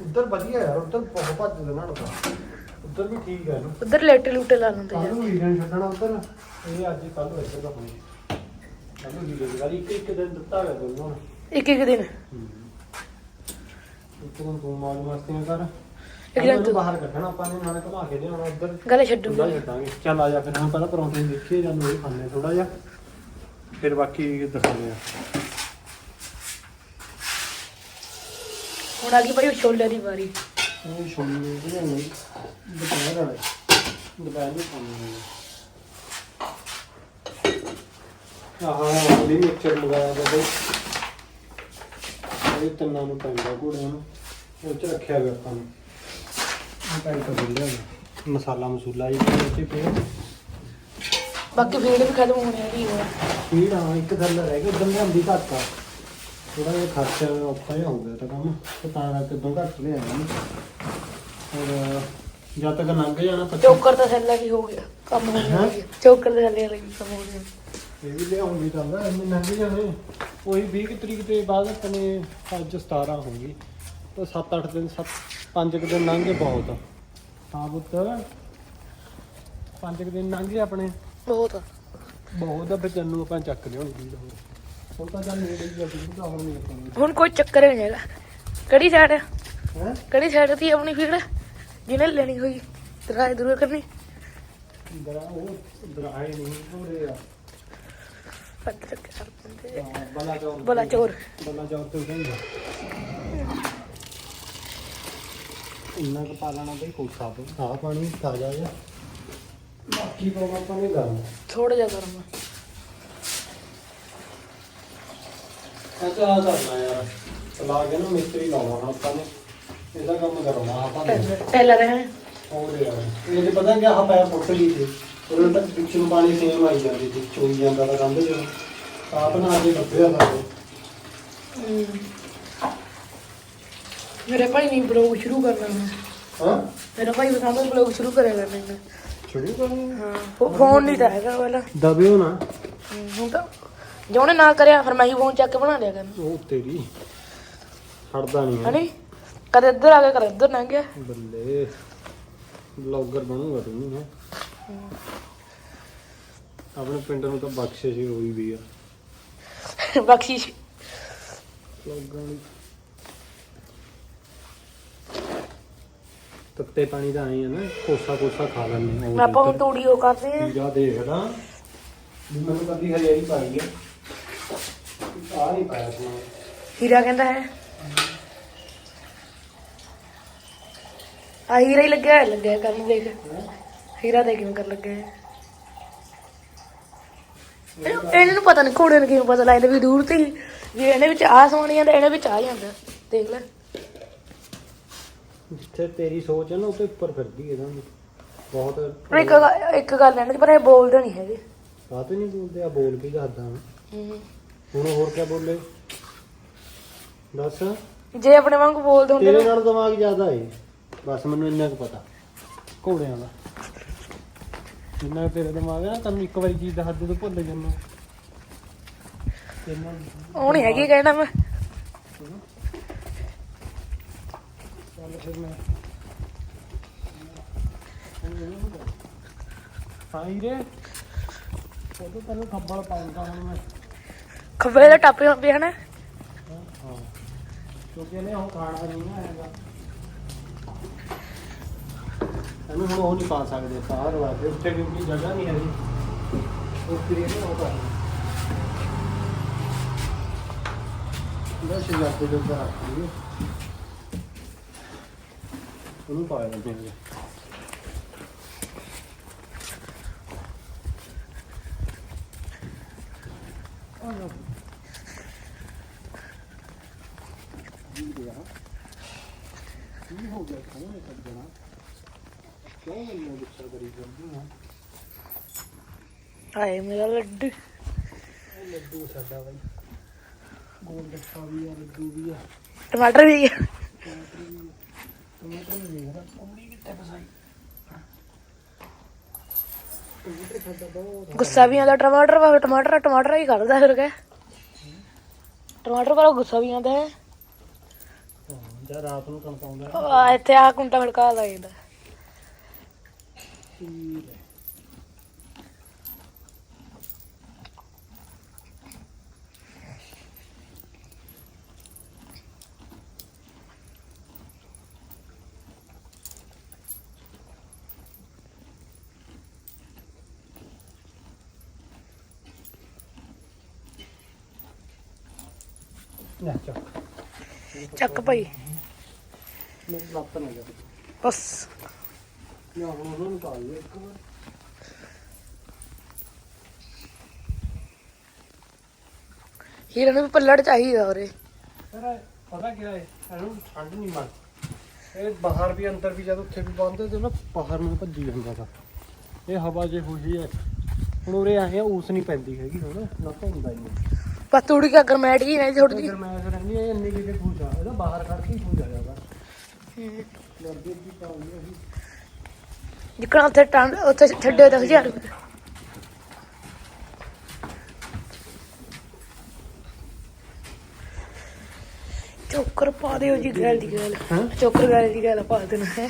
A: ਉੱਧਰ ਵਧੀਆ ਯਾਰ ਉੱਧਰ ਬਹੁਤ ਭੱਜਦੇ ਨਾ ਲੋਕ ਉੱਧਰ ਵੀ ਠੀਕ ਹੈ ਇਹਨੂੰ।
B: ਉਧਰ ਲੇਟੇ ਲੂਟੇ ਲਾ ਲੈਂਦੇ
A: ਕੱਲ
B: ਆ।
A: ਨੂੰ ਵੀਡੀਓ ਛੱਡਣਾ ਉੱਧਰ। ਇਹ ਅੱਜ ਕੱਲ ਨੂੰ ਇੱਧਰ ਦਾ ਹੋਣੀ ਕੱਲ ਨੂੰ ਵਾਰੀ ਇੱਕ ਇੱਕ ਦਿਨ ਦਿੱਤਾ ਹੋਇਆ ਦੋਨੋਂ ਨੂੰ।
B: ਇੱਕ ਇੱਕ ਦਿਨ।
A: ਇੱਕ ਦਿਨ ਤੂੰ ਮਾਲ ਮਸਤੀਆਂ ਕਰ।
B: ਇੱਕ ਦਿਨ ਤੂੰ
A: ਬਾਹਰ ਕੱਢਣਾ ਆਪਾਂ ਨੇ ਨਾਲੇ ਘੁਮਾ ਕੇ ਲਿਆਉਣਾ ਉੱਧਰ।
B: ਗਲੇ ਛੱਡਾਂਗੇ।
A: ਚੱਲ ਆ ਜਾ ਫਿਰ ਹੁਣ ਪਹਿਲਾਂ ਪਰੌਂਠੇ ਦੇਖੀਏ ਜਾਂ ਨੂੰ ਖਾਣੇ ਥੋੜਾ ਜਿਹਾ। ਫਿਰ ਬਾਕੀ ਦਿਖਾਉਂਦੇ ਆ।
B: ਹੁਣ ਆ ਗਈ ਭਾਈ ਛੋਲੇ ਦੀ ਵਾਰੀ।
A: ਇਹ ਛੋਲੇ ਬਣਾਉਣੇ ਦੁਪਹਿਰ ਵਾਲੇ। ਦੁਪਹਿਰ ਨੂੰ ਖਾਣੇ ਆਹ ਲਈ ਮਿਕਸਚਰ ਮੰਗਾਇਆ ਤਾ ਬਈ ਇਹ ਤਿੰਨਾਂ ਨੂੰ ਪੈਂਦਾ ਘੋੜਿਆਂ ਨੂੰ। ਉਹ ਚ ਰੱਖਿਆ ਗਿਆ ਆਪਾਂ ਨੂੰ। ਇਹ ਪੈਕ ਕਰ ਲਿਆ ਗਿਆ ਮਸਾਲਾ ਮਸੂਲਾ ਇਹ ਵਿੱਚ ਪਿਆ
B: ਬਾਕੀ ਫੀਡ ਵੀ ਖਤਮ ਹੋਣੀ ਹੈ
A: ਪੀੜ ਆ ਇੱਕ ਗੱਲ ਰਹਿ ਗਈ ਉਦੋਂ ਲਿਆਂਦੀ ਘੱਟ ਆ। ਥੋੜਾ ਜਿਹਾ ਖਰਚਾ ਔਖਾ ਹੋ ਗਿਆ ਤਾਂ ਕੰਮ ਤੇ ਤਾਂ ਕਰਕੇ ਉਦੋਂ ਘੱਟ ਲਿਆਇਆ ਨਾ ਔਰ ਜਦ ਤੱਕ ਲੰਘ ਜਾਣਾ ਪੱਚੀ
B: ਚੋਕਰ ਤਾਂ ਥੱਲੇ ਵੀ ਹੋ ਗਿਆ ਕੰਮ ਹੋ ਗਿਆ ਚੋਕਰ ਦੇ ਥੱਲੇ ਵਾਲੀ ਵੀ ਕੰਮ ਹੋ ਗਿਆ
A: ਇਹ ਵੀ ਲਿਆਉਂਗੀ ਚੱਲਦਾ ਇੰਨੇ ਲੰਘ ਜਾਣੇ ਉਹੀ 20 ਕੁ ਤਰੀਕ ਦੇ ਬਾਅਦ ਆਪਣੇ ਅੱਜ 17 ਹੋ ਗਈ ਤਾਂ 7-8 ਦਿਨ 7 5 ਕੁ ਦਿਨ ਲੰਘ ਗਏ ਬਹੁਤ ਹਾਂ ਪੁੱਤ 5 ਕੁ ਦਿਨ ਲੰਘ ਗਏ ਆਪਣੇ
B: ਬਹੁਤ ਆ।
A: ਬਹੁਤ ਆ ਫਿਰ ਆਪਾਂ ਚੱਕ ਲਿਆਉਣੀ ਹੋਰ ਹੁਣ ਤਾਂ ਚੱਲ ਨੇੜੇ ਹੀ ਆ ਦੂਰ ਤਾਂ ਹੁਣ ਨਹੀਂ ਆਪਾਂ
B: ਹੁਣ ਕੋਈ ਚੱਕਰ ਨਹੀਂ ਹੈਗਾ। ਕਿਹੜੀ ਸਾਈਡ
A: ਹੈ?
B: ਕਿਹੜੀ ਸਾਈਡ ਦੀ ਆਪਣੀ ਫੀਡ ਜਿਹਨੇ ਲੈਣੀ ਹੋਈ ਦਰਾਏ ਦੂਰ ਕਰਨੀ
A: ਦਰਾ ਉਹ ਦਰਾਏ ਨਹੀਂ ਪੂਰੇ ਆ। ਬਲਾ ਚੌਰ
B: ਬਲਾ ਚੋਰ।
A: ਬਲਾ ਚੌਰ ਤੇ ਕਹਿੰਦਾ ਇੰਨਾ ਕੁ ਪਾ ਲੈਣਾ ਬਈ ਕੋਸਾ ਤੋਂ ਆਹ ਪਾਣੀ ਤਾਜ਼ਾ ਜਿਹਾ। ਬਾਕੀ ਪਾਉਣਾ ਆਪਾਂ ਨੇ ਗਰਮ।
B: ਥੋੜਾ ਜਿਹਾ ਗਰਮ
A: ਅੱਛਾ ਆ ਕਰਨਾ ਯਾਰ ਚਲਾ ਕੇ ਨਾ ਮਿਸਤਰੀ ਲਾਉਣਾ ਹੁਣ ਆਪਾਂ ਨੇ। ਇਹਦਾ ਕੰਮ ਕਰਾਉਣਾ ਆਪਾਂ ਨੇ।
B: ਟੈਲਰ ਟੈਲਰ ਹੈ
A: ਹੋਰ ਯਾਰ ਇਹ ਤੇ ਪਤਾ ਕਿ ਆਹ ਪੈਰ ਪੁੱਟ ਲਈ ਸੀ। ਉਹਨਾਂ ਤੱਕ ਪਿੱਛੇ ਨੂੰ ਪਾਣੀ ਸੇਮ ਆਈ ਜਾਂਦੀ ਸੀ ਚੋਈ ਜਾਂਦਾ ਤਾਂ ਕੰਧ ਜਦੋਂ ਆਪ ਨਾ ਅਜੇ ਲੱਭਿਆ ਸਾਡੇ
B: ਮੇਰੇ ਭਾਈ ਨੇ ਬਲੌਗ ਸ਼ੁਰੂ ਕਰਨਾ ਹੈ
A: ਹਾਂ?
B: ਮੇਰਾ ਭਾਈ ਬਤਾਉਂਦਾ ਬਲੌਗ ਸ਼ੁਰੂ ਕਰਿਆ ਕਰਨਾ ਹੈ
A: ਸ਼ੁਰੂ ਕਰਨੀ?
B: ਹਾਂ ਫੋਨ ਨਹੀਂ ਤਾਂ ਹੈਗਾ ਪਹਿਲਾਂ
A: ਦਬਿਓ ਨਾ।
B: ਹੁਣ ਤਾਂ ਜੇ ਉਹਨੇ ਨਾ ਕਰਿਆ ਫਿਰ ਮੈਂ ਹੀ ਫੋਨ ਚੱਕ ਕੇ ਬਣਾ ਲਿਆ ਕਰਨਾ।
A: ਉਹ ਤੇਰੀ ਹਟਦਾ ਨਹੀਂ
B: ਹਣੀ ਕਦੇ ਇੱਧਰ ਆ ਗਿਆ ਕਦੇ ਇੱਧਰ ਲੰਘ ਗਿਆ।
A: ਬੱਲੇ ਬਲੌਗਰ ਬਣੂਗਾ ਤੂੰ ਵੀ ਹੈ। ਆਪਣੇ ਪਿੰਡ ਨੂੰ ਤਾਂ ਬਖਸ਼ਿਸ਼ ਹੀ ਹੋਈ ਵੀ ਆ।
B: ਬਖਸ਼ਿਸ਼।
A: ਦੀ ਤੱਤੇ ਪਾਣੀ ਦਾ ਆਏ ਆ ਨਾ ਕੋਸਾ ਕੋਸਾ ਖਾ ਲੈਂਦੇ ਆ
B: ਆਪਾਂ ਹੁਣ ਤੂੜੀ ਉਹ ਕਰਦੇ ਆ
A: ਵੀਰਾ ਦੇਖਦਾ। ਵੀ ਮੈਨੂੰ ਕਦੀ ਹਰਿਆਈ ਪਾਈ ਹੈ ਆ ਨਹੀਂ ਪਾਇਆ।
B: ਹੀਰਾ ਕਹਿੰਦਾ ਹੈ। ਆ ਹੀਰਾ ਹੀ ਲੱਗਿਆ ਹੋਇਆ, ਲੱਗਿਆ ਕਰਨ ਦੇਖ। ਹੀਰਾ ਦੇ ਕਿਵੇਂ ਕਰ ਲੱਗਿਆ ਹੈ। ਇਹਨੂੰ- ਇਹਨਾਂ ਨੂੰ ਪਤਾ ਨਹੀਂ ਘੋੜੇ ਨੂੰ ਕਿਵੇਂ ਪਤਾ ਲੱਗਦਾ ਵੀ ਦੂਰ ਤੇ ਹੀ। ਵੀ ਇਹਨੇ ਵਿੱਚ ਆ ਸੋਣੀ ਜਾਂਦਾ ਇਹਨੇ ਵਿੱਚ ਆ ਜਾਂਦਾ। ਦੇਖ ਲੈ।
A: ਜਿੱਥੇ ਤੇਰੀ ਸੋਚ ਹੈ ਨਾ ਉਹਦੇ ਉੱਪਰ ਫਿਰਦੀ ਹੈ ਨਾ ਬਹੁਤ
B: ਪਰ ਇੱਕ ਗੱਲ- ਇੱਕ ਗੱਲ ਹੈ ਨਾ ਪਰ ਇਹ ਬੋਲਦੇ ਨਹੀਂ ਹੈਗੇ।
A: ਬਾਤ ਹੀ ਨਹੀਂ ਬੋਲਦੇ? ਆ ਬੋਲ ਕੇ ਦੱਸਦਾ ਮੈਂ
B: ਹਮ।
A: ਹੁਣ ਹੋਰ ਕਿਆ ਬੋਲੇ? ਦੱਸ।
B: ਜੇ ਆਪਣੇ ਵਾਂਗ ਬੋਲਦੇ ਹੁੰਦੇ
A: ਤੇਰੇ
B: ਨਾ।
A: ਨਾਲ ਦਿਮਾਗ ਜ਼ਿਆਦਾ ਏ। ਬਸ ਮੈਨੂੰ ਇੰਨਾ ਕੁ ਪਤਾ। ਘੋੜਿਆਂ ਦਾ। ਜਿੰਨਾ ਕੁ ਤੇਰਾ ਦਿਮਾਗ ਹੈ ਨਾ ਤੈਨੂੰ ਇੱਕ ਵਾਰੀ ਚੀਜ਼ ਦੱਸ ਦੇ ਤੂੰ ਭੁੱਲ ਜਾਂਦਾ। ਤੇਨਾਂ
B: ਉਹ ਨਹੀਂ ਹੈਗੀ ਕਹਿਣਾ ਮੈਂ।
A: ਚੱਲ ਫਿਰ ਮੈਂ। ਹਾਂ ਹੀਰੇ ਉਹ ਤੈਨੂੰ ਖੱਬਲ ਪਾਉਂਦਾ ਹੁਣ ਮੈਂ।
B: ਖੱਬੇ ਦਾ ਟੱਪੇ ਹੁੰਦੇ ਹਨ?
A: ਹਾਂ ਕਿਉਂਕਿ ਇਹਨੇ ਉਹ ਖਾਣਾ ਨਹੀਂ ਨਾ ਹੈਗਾ। ਇਹਨੂੰ ਹੁਣ ਉਹ ਨਹੀਂ ਪਾ ਸਕਦੇ ਸਾਰ ਵਾਸਤੇ ਉੱਥੇ ਕਿਉਂਕਿ ਜਗ੍ਹਾ ਨਹੀਂ ਹੈਗੀ। ਉਹ ਕਰੀਏ ਨਾ ਉਹ ਕਰ ਬਸ ਇਹ ਜਾਂਦੇ ਜੋ ਕਰ ਰੱਖੀਏ ਉਹਨੂੰ ਪਾ ਦਿੰਦੇ ਹਾਂ ਆ ਜਾ ਜੀ ਗਿਆ ਕੀ ਹੋ ਗਿਆ ਕੌਣ ਹੈ ਸੱਜਣਾ ਕਿਉਂ ਮੈਨੂੰ ਗੁੱਸਾ ਕਰੀ ਜਾਂਦੀ ਹੈ
B: ਹਾਏ ਮੇਰਾ ਲੱਡੂ।
A: ਲੱਡੂ ਸਾਡਾ ਬਾਈ। ਗੋਲ ਗੱਪਾ ਵੀ ਆ ਲੱਡੂ ਵੀ ਆ।
B: ਟਮਾਟਰ ਵੀ ਹੈ।
A: ਟਮਾਟਰ ਵੀ ਵੇਖਦਾ ਕੁੰਡੀ ਕਿੱਥੇ ਫਸਾਈ? ਟਮਾਟਰ ਸਾਡਾ ਬਹੁਤ
B: ਗੁੱਸਾ ਵੀ ਆਉਂਦਾ ਟਮਾਟਰ ਵਾ ਟਮਾਟਰ ਟਮਾਟਰ ਹੀ ਕੱਢਦਾ ਫਿਰ ਕਹ। ਟਮਾਟਰ ਪਰ ਗੁੱਸਾ ਵੀ ਆਉਂਦਾ ਹੈ।
A: ਜਾਂ ਰਾਤ ਨੂੰ
B: ਉਹ ਆ ਇੱਥੇ ਆ ਕੁੰਟਾ ਖੜਕਾ ਲਾ ਜਾਂਦਾ
A: ਠੀਕ ਹੈ ਨਾ ਚੱਕ
B: ਚੱਕ ਭਾਈ
A: ਮੇਰੇ ਲੱਤ ਨਾ ਜਾ
B: ਬਸ
A: ਨਾ ਹੁਣ ਉਹਨੂੰ ਨਿਕਾਲ ਲਿਆ ਇੱਕ ਵਾਰ।
B: ਹੀਰੇ ਨੂੰ ਵੀ ਪੱਲੜ ਚਾਹੀਦਾ ਉਰੇ।
A: ਪਰ ਪਤਾ ਕੀ ਹੈ ਇਹਨੂੰ ਠੰਡ ਨਹੀਂ ਮੰਨ। ਇਹ ਬਾਹਰ ਵੀ ਅੰਦਰ ਵੀ ਜਦ ਉੱਥੇ ਵੀ ਬੰਦ ਤੇ ਨਾ ਬਾਹਰ ਨੂੰ ਭੱਜੀ ਜਾਂਦਾ ਤਾ ਇਹ ਹਵਾ ਜੇ ਹੋਈ ਹੈ ਹੁਣ ਉਰੇ ਆਏ ਆ ਊਸ ਨਹੀਂ ਪੈਂਦੀ ਹੈਗੀ ਹੁਣ ਨਾ ਧੁੰਦਾ ਹੀ ਨਹੀਂ
B: ਬਸ ਤੂੜੀ ਕਾ ਗਰਮੈਟ ਹੀ ਨਹੀਂ ਥੋੜੀ
A: ਅਗਰ ਮੈਂ ਰਹਿੰਦੀ ਹੈ ਇੰਨੀ ਕਿਤੇ ਖੂਜ ਇਹਦਾ ਬਾਹਰ ਕੱਢ ਕੇ ਖੂਜ ਜਾਂਦਾ। ਲੱਗੇ ਕੀ ਪਾਉਂਦੀ ਅਸੀਂ
B: ਜਿੱਕਣਾ ਉੱਥੇ ਟੰਡ ਉੱਥੇ ਛੱਡੇ ਤਾਂ ਹਜ਼ਾਰ ਚੋਕਰ ਪਾ ਦਿਓ ਜੀ ਗੱਲ ਦੀ ਗੱਲ
A: ਹਾਂ?
B: ਚੋਕਰ ਗੱਲ ਦੀ ਗੱਲ ਪਾ ਦੇਣਾ ਹੈ।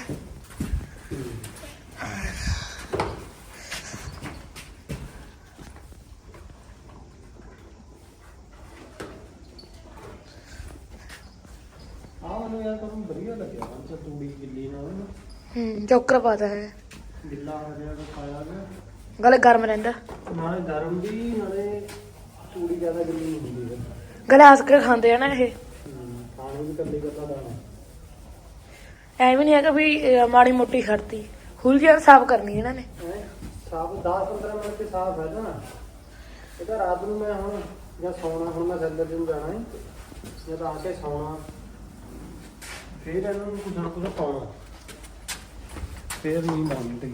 A: ਆਹ ਮੈਨੂੰ ਯਾਰ ਤੁਹਾਨੂੰ ਵਧੀਆ ਲੱਗਿਆ ਹੁਣ ਤੂੜੀ ਗਿੱਲੀ ਨਾਲ।
B: ਹੂੰ ਚੋਕਰ ਪਾਦਾ ਹੈ।
A: ਗਿੱਲਾ ਹੋ ਗਿਆ ਤਾਂ ਖਾਇਆ ਗਿਆ
B: ਗਲੇ ਗਰਮ ਰਹਿੰਦਾ।
A: ਨਾਲੇ ਗਰਮ ਵੀ ਨਾਲੇ ਤੂੜੀ ਜ਼ਿਆਦਾ ਗਿੱਲੀ ਨਹੀਂ ਹੁੰਦੀ ਫਿਰ।
B: ਗਲਾਸ ਕੇ ਖਾਂਦੇ ਆ ਨਾ ਇਹ।
A: ਹਮ, ਪਾਣੀ ਵੀ ਕੱਲੀ ਕੱਲਾ ਦਾਣਾ
B: ਐਵੇਂ ਨਹੀਂ ਹੈਗਾ ਵੀ ਅਹ, ਮਾੜੀ ਮੋਟੀ ਖੜਤੀ। ਹੁਲਜੀਆਂ ਸਾਫ਼ ਕਰਨੀ ਇਹਨਾਂ ਨੇ।
A: ਹੈਂ? ਸਾਫ਼ 10 15 ਮਿੰਟ ਤੇ ਸਾਫ਼ ਹੈ ਨਾ। ਇਹ ਤਾਂ ਰਾਤ ਨੂੰ ਮੈਂ ਹੁਣ ਜਾਂ ਸੌਣਾ ਹੁਣ ਮੈਂ ਸੈਲਰ ਨੂੰ ਜਾਣਾ ਹੈ। ਜਦ ਆ ਕੇ ਸੌਣਾ। ਫਿਰ ਇਹਨਾਂ ਨੂੰ ਕੁਝ ਨਾ ਕੁਝ ਪਾਉਣਾ। ਫਿਰ ਨੀਂਦ ਆਉਣੀ ਤੇ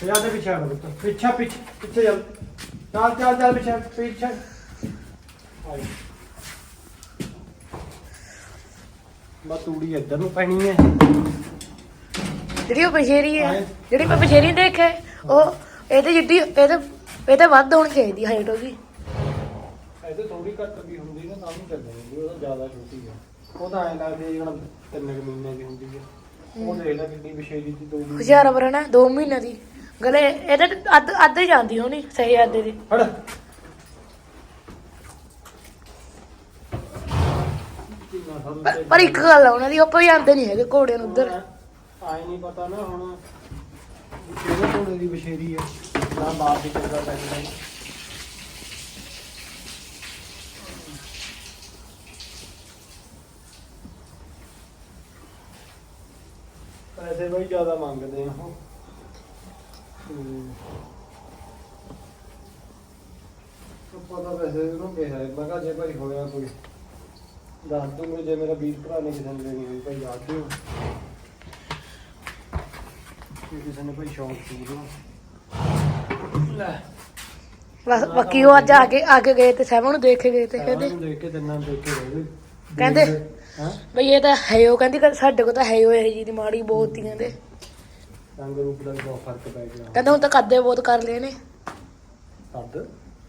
A: ਤੇ ਆ ਤੇ ਪਿੱਛੇ ਆ ਬੁੱਤ ਪਿੱਛਾ ਪਿੱਛੇ ਪਿੱਛੇ ਚੱਲ। ਚੱਲ ਚੱਲ ਚੱਲ ਪਿੱਛੇ ਪਿੱਛੇ। ਆਈ। ਬਸ ਤੂੜੀ ਇੱਧਰ ਨੂੰ ਪੈਣੀ ਹੈ।
B: ਜਿਹੜੀ ਉਹ ਪਛੇਰੀ ਹੈ। ਜਿਹੜੀ ਮੈਂ ਪਛੇਰੀ ਦੇਖੇ ਉਹ ਇਹਦੇ ਜਿੱਡੀ ਇਹਦੇ ਇਹਦੇ ਵੱਧ ਹੋਣੀ ਚਾਹੀਦੀ ਹਾਈਟ ਉਹਦੀ।
A: ਇਹਦੇ ਥੋੜੀ ਘੱਟ ਵੀ ਹੁੰਦੀ ਨਾ ਤਾਂ ਵੀ ਚੱਲ ਜਾਂਦੀ ਉਹ ਤਾਂ ਜ਼ਿਆਦਾ ਛੋਟੀ ਹੈ। ਉਹ ਤਾਂ ਐਂ ਲੱਗਦੀ ਜਿਵੇਂ ਤਿੰਨ ਕੁ ਮਹੀਨੇ ਦੀ ਹੁੰਦੀ ਹੈ। ਉਹ ਦੇਖ ਲੈ ਕਿੰਨੀ ਵਿਸ਼ੇਰੀ ਦੀ ਦੋ ਮਹੀਨੇ
B: ਹੁਸ਼ਿਆਰ ਬਰਣਾ 2 ਮਹੀਨਿਆਂ ਦੀ। ਗਲੇ ਇਹਦੇ ਤੇ ਅੱਧ ਅੱਧ ਹੀ ਜਾਂਦੀ ਹੋਣੀ ਸਹੀ ਅੱਧੇ ਦੀ।
A: ਸਾਨੂੰ
B: ਪਰ- ਪਰ ਇੱਕ ਗੱਲ ਆ ਉਹਨਾਂ ਦੀ ਆਪਾਂ ਜਾਂਦੇ ਨਹੀਂ ਹੈਗੇ ਘੋੜਿਆਂ ਨੂੰ ਉਧਰ।
A: ਆਏ ਨਹੀਂ ਪਤਾ ਨਾ ਹੁਣ ਕਿਹੜੇ ਕੋਲੇ ਦੀ ਬਸ਼ੇਰੀ ਹੈ ਨਾ ਬਾਪ ਦੀ ਚੱਲਦਾ ਲੱਗਦਾ ਹੈ ਪੈਸੇ ਬਈ ਜ਼ਿਆਦਾ ਮੰਗਦੇ ਆ। ਉਹ। ਉਹ ਪਤਾ ਪੈਸੇ ਉਹਨੂੰ ਕਿਹਾ ਹੈ, ਮੈਂ ਕਿਹਾ ਜੇ ਭਾਈ ਹੋਇਆ ਕੋਈ। ਦੱਸ ਦੂੰਗੇ ਜੇ ਮੇਰਾ ਵੀਰ ਭਰਾ ਨੇ ਕਿਸੇ ਨੇ ਦੇਣੀ ਹੋਈ ਭਾਈ ਦੱਸ ਦਿਓ ਜੇ ਕਿਸੇ ਨੇ ਭਾਈ ਸ਼ੌਂਕ ਲੈ।
B: ਬਸ ਬਾਕੀ ਉਹ ਅੱਜ ਆ ਕੇ ਆ ਕੇ ਗਏ ਤੇ ਸਹਿਬਾ ਨੂੰ ਦੇਖ ਕੇ ਗਏ ਤੇ ਕਹਿੰਦੇ
A: ਨੂੰ ਦੇਖ ਕੇ ਤਿੰਨਾਂ ਨੂੰ ਦੇਖ ਕੇ ਰਹਿ ਗਏ।
B: ਕਹਿੰਦੇ-
A: ਹਾਂ
B: ਬਈ ਇਹ ਤਾਂ ਹੈ ਉਹ ਕਹਿੰਦੀ ਕਿ ਸਾਡੇ ਕੋਲ ਤਾਂ ਹੈ ਉਹ ਇਹ ਜੀ ਦੀ ਮਾੜੀ ਬਹੁਤ ਹੀ ਕਹਿੰਦੇ
A: ਰੰਗ ਰੂਪ ਦਾ ਬਹੁਤ ਫ਼ਰਕ ਪੈ ਗਿਆ।
B: ਕਹਿੰਦਾ ਹੁਣ ਤਾਂ ਕੱਦੇ ਬਹੁਤ ਕਰ ਲਏ ਨੇ।
A: ਕੱਦ?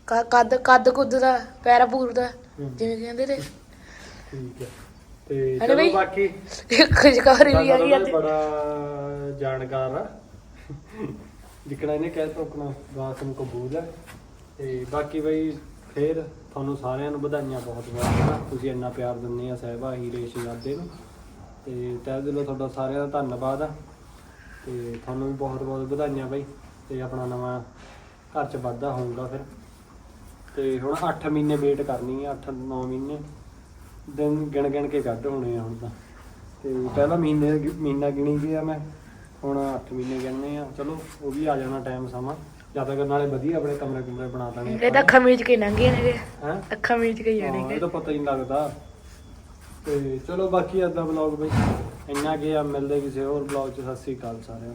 B: ਕ- ਕੱਦ ਕੱਦ ਕੁੱਦ ਦਾ ਪੈਰਾ ਪੂਰ ਦਾ ਜਿਵੇਂ ਕਹਿੰਦੇ ਤੇ
A: ਠੀਕ ਹੈ। ਤੇ ਚਲੋ
B: ਬਈ?
A: ਬਾਕੀ
B: ਖੁਸ਼ਖਬਰੀ ਵੀ ਆ ਗਈ ਅੱਜ।
A: ਬੜਾ ਜਾਣਕਾਰ ਆ। ਜਿਕਣਾ ਇਹਨੇ ਕਹਿ ਤੋਕਣਾ ਨੂੰ ਕਬੂਲ ਹੈ ਤੇ ਬਾਕੀ ਬਈ ਫੇਰ ਤੁਹਾਨੂੰ ਸਾਰਿਆਂ ਨੂੰ ਵਧਾਈਆਂ ਬਹੁਤ ਬਹੁਤ ਹਨਾ ਤੁਸੀਂ ਇੰਨਾ ਪਿਆਰ ਦਿੰਦੇ ਆ ਸਾਹਿਬਾ, ਹੀਰੇ, ਸ਼ਹਿਜ਼ਾਦੇ ਨੂੰ। ਤੇ ਤਹਿ ਦਿਲੋਂ ਤੁਹਾਡਾ ਸਾਰਿਆਂ ਦਾ ਧੰਨਵਾਦ ਆ। ਤੇ ਤੁਹਾਨੂੰ ਵੀ ਬਹੁਤ ਬਹੁਤ ਵਧਾਈਆਂ ਬਾਈ। ਤੇ ਆਪਣਾ ਨਵਾਂ ਘਰ ਚ ਵਾਧਾ ਹੋਊਗਾ ਫਿਰ। ਤੇ ਹੁਣ 8 ਮਹੀਨੇ ਵੇਟ ਕਰਨੀ ਆ 8 9 ਮਹੀਨੇ। ਦਿਨ ਗਿਣ ਗਿਣ ਕੇ ਕੱਢ ਹੋਣੇ ਆ ਹੁਣ ਤਾਂ। ਤੇ ਪਹਿਲਾ ਮਹੀਨੇ, ਮਹੀਨਾ ਗਿਣੀ ਗਿਆ ਮੈਂ। ਹੁਣ 8 ਮਹੀਨੇ ਗਿਣਨੇ ਆ। ਚਲੋ, ਉਹ ਵੀ ਆ ਜਾਣਾ ਟਾਈਮ ਸਮਾਂ। ਜਦ ਤੱਕ ਨਾਲੇ ਵਧੀਆ ਆਪਣੇ ਕਮਰੇ ਕੁਮਰੇ ਬਣਾ ਦਾਂਗੇ
B: ਇਹ ਤਾਂ ਅੱਖਾਂ ਮੀਚ ਕੇ ਲੰਘੇ ਨੇ
A: ਹੈ?
B: ਅੱਖਾਂ ਮੀਚ ਕੇ
A: ਹਾਂ,
B: ਜਾਣਗੇ
A: ਇਹ ਤਾਂ ਪਤਾ ਹੀ ਨਹੀਂ ਲੱਗਦਾ। ਤੇ ਚਲੋ ਬਾਕੀ ਅੱਜ ਦਾ ਵਲੌਗ ਬਈ ਇੰਨਾ ਕੀ ਆ ਮਿਲਦੇ ਕਿਸੇ ਹੋਰ ਵਲੌਗ 'ਚ। ਸਤਿ ਸ੍ਰੀ ਅਕਾਲ ਸਾਰਿਆਂ ਨੂੰ।